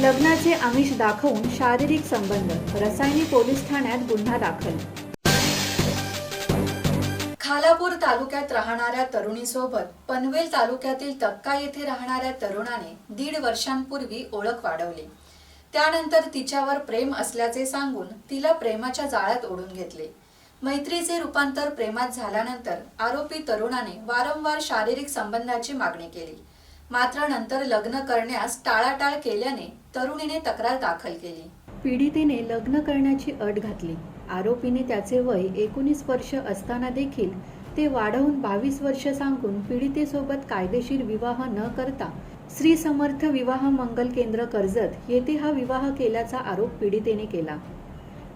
लग्नाचे आमिष दाखवून शारीरिक संबंध रसायनी पोलीस ठाण्यात गुन्हा दाखल. खालापूर तालुक्यात राहणाऱ्या तरुणीसोबत पनवेल तालुक्यातील तक्का येथे राहणाऱ्या तरुणाने दीड वर्षांपूर्वी ओळख वाढवली. त्यानंतर तिच्यावर प्रेम असल्याचे सांगून तिला प्रेमाच्या जाळ्यात ओढून घेतले. मैत्रीचे रूपांतर प्रेमात झाल्यानंतर आरोपी तरुणाने वारंवार शारीरिक संबंधाची मागणी केली. मात्र नंतर लग्न करण्यास टाळाटाळ केल्याने तरुणीने तक्रार दाखल केली. पीडितेने लग्न करण्याची अट घातली. आरोपीने त्याचे वय एकोणीस वर्ष असताना देखील ते वाढवून बावीस वर्ष सांगून पीडितेसोबत कायदेशीर विवाह न करता श्री समर्थ विवाह मंगल केंद्र कर्जत येथे हा विवाह केल्याचा आरोप पीडितेने केला.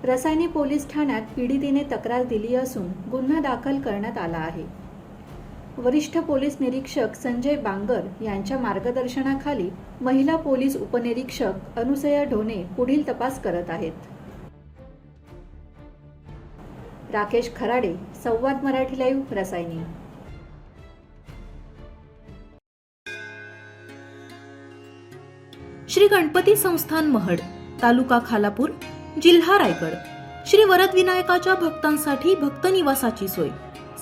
रसायनी पोलीस ठाण्यात पीडितेने तक्रार दिली असून गुन्हा दाखल करण्यात आला आहे. वरिष्ठ पोलीस निरीक्षक संजय बांगर यांच्या मार्गदर्शनाखाली महिला पोलीस उपनिरीक्षक अनुसया ढोणे पुढील तपास करत आहेत. राकेश खराडे संवाद मराठी लाईव्ह रसायनी. श्री गणपती संस्थान महड तालुका खालापूर जिल्हा रायगड. श्री वरदविनायकाच्या भक्तांसाठी भक्त निवासाची सोय.